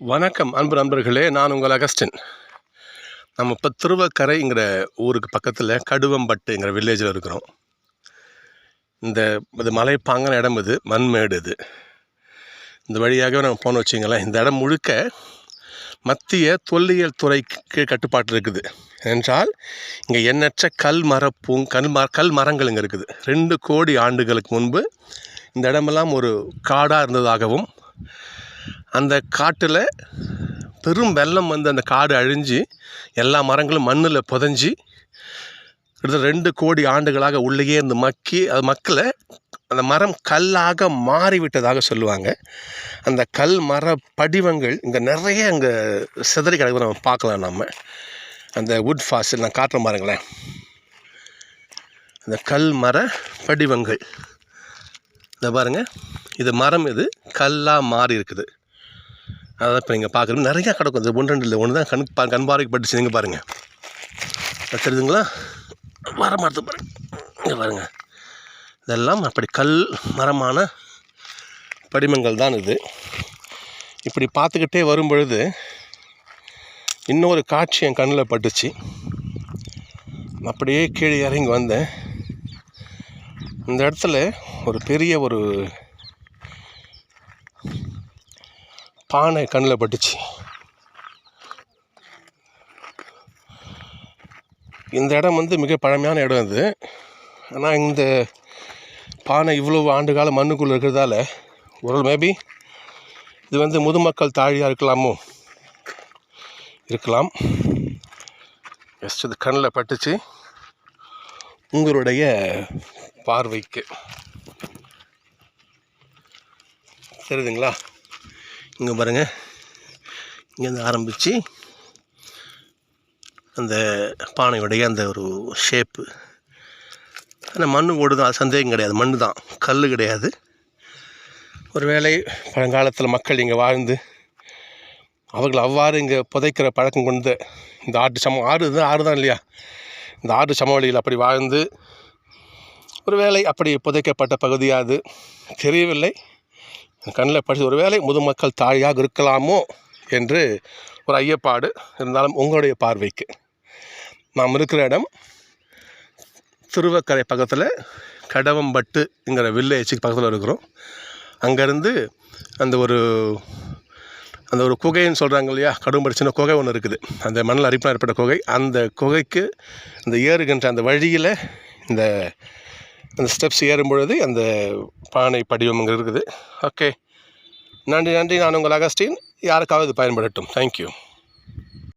வணக்கம் அன்பு நண்பர்களே. நான் உங்கள் அகஸ்டின். நம்ம இப்போ திருவக்கரைங்கிற ஊருக்கு பக்கத்தில் கடுவம்பட்டுங்கிற வில்லேஜில் இருக்கிறோம். இந்த இது மலைப்பாங்கன இடம் இது மண்மேடு இது. இந்த வழியாகவே நம்ம போன வச்சிங்களேன் இந்த இடம் முழுக்க மத்திய தொல்லியல் துறைக்கு கட்டுப்பாட்டு இருக்குது. என்றால் இங்கே எண்ணற்ற கல் மரப்பூங் கல் மர கல் மரங்கள் இங்கே இருக்குது. ரெண்டு கோடி ஆண்டுகளுக்கு முன்பு இந்த இடமெல்லாம் ஒரு காடாக இருந்ததாகவும் அந்த காட்டில் பெரும் வெள்ளம் வந்து அந்த காடு அழிஞ்சு எல்லா மரங்களும் மண்ணில் புதஞ்சி கிட்டத்தட்ட ரெண்டு கோடி ஆண்டுகளாக உள்ளேயே இருந்து மக்கி அது மக்களை அந்த மரம் கல்லாக மாறிவிட்டதாக சொல்லுவாங்க. அந்த கல் மர படிவங்கள் இங்கே நிறைய அங்கே சிதறி கிடக்கு நம்ம பார்க்கலாம் நம்ம அந்த வுட் ஃபாசில் நான் காட்டுறேன் பாருங்களேன். அந்த கல் மர படிவங்கள். இந்த பாருங்கள் இது மரம் இது கல்லாக மாறி இருக்குது. அதான் இப்போ நீங்கள் பார்க்குறது நிறையா கிடக்கும் இந்த ஒன்று ரெண்டு இல்லை. ஒன்று தான் கண் பா கண் பார்வைக்கு பட்டுச்சு. நீங்கள் பாருங்கள் தெரியுதுங்களா? வர மரத்து பாருங்க. இங்கே பாருங்கள் இதெல்லாம் அப்படி கல் மரமான படிமங்கள் தான் இது. இப்படி பார்த்துக்கிட்டே வரும் பொழுது இன்னொரு காட்சி என் கண்ணில் பட்டுச்சு. அப்படியே கீழே இறங்கி வந்தேன். இந்த இடத்துல ஒரு பெரிய ஒரு பானை கண்ணில் பட்டுச்சு. இந்த இடம் வந்து மிக பழமையான இடம் அது. ஆனால் இந்த பானை இவ்வளவு ஆண்டு கால மண்ணுக்குள்ளே இருக்கிறதால ஒரு மேபி இது வந்து முதுமக்கள் தாழியாக இருக்கலாமோ? இருக்கலாம். எஸ் இது கண்ணில் பட்டுச்சு. உங்களுடைய பார்வைக்கு. தெரியுதுங்களா இங்கே பாருங்கள் இங்கேருந்து ஆரம்பித்து அந்த பானையுடைய அந்த ஒரு ஷேப்பு ஆனால் மண் ஓடு தான் சந்தேகம் கிடையாது. மண் தான் கல் கிடையாது. ஒருவேளை பழங்காலத்தில் மக்கள் இங்கே வாழ்ந்து அவர்கள் அவ்வாறு இங்கே புதைக்கிற பழக்கம் கொண்டு இந்த ஆட்டு சம ஆறு தான் ஆறு தான் இல்லையா? இந்த ஆட்டு சமவெளியில் அப்படி வாழ்ந்து ஒருவேளை அப்படி புதைக்கப்பட்ட பகுதியாக அது தெரியவில்லை. கண்ணில் படித்து ஒருவேளை முதுமக்கள் தாழியாக இருக்கலாமோ என்று ஒரு ஐயப்பாடு இருந்தாலும் உங்களுடைய பார்வைக்கு. நாம் இருக்கிற இடம் திருவக்கரை பக்கத்தில் கடவம்பட்டுங்கிற வில்லேஜுக்கு பக்கத்தில் இருக்கிறோம். அங்கேருந்து அந்த ஒரு அந்த ஒரு குகைன்னு சொல்கிறாங்க இல்லையா? கடும்படி சின்ன குகை ஒன்று இருக்குது. அந்த மண்ணில் அரிப்பினால் ஏற்பட்ட குகை. அந்த குகைக்கு இந்த ஏறுகின்ற அந்த வழியில் இந்த அந்த ஸ்டெப்ஸ் ஏறும் பொழுது அந்த பானை படிவம் இங்கே இருக்குது. ஓகே நன்றி நன்றி. நான் உங்கள் அகஸ்டின். யாருக்காவது பயன்படட்டும். தேங்க்யூ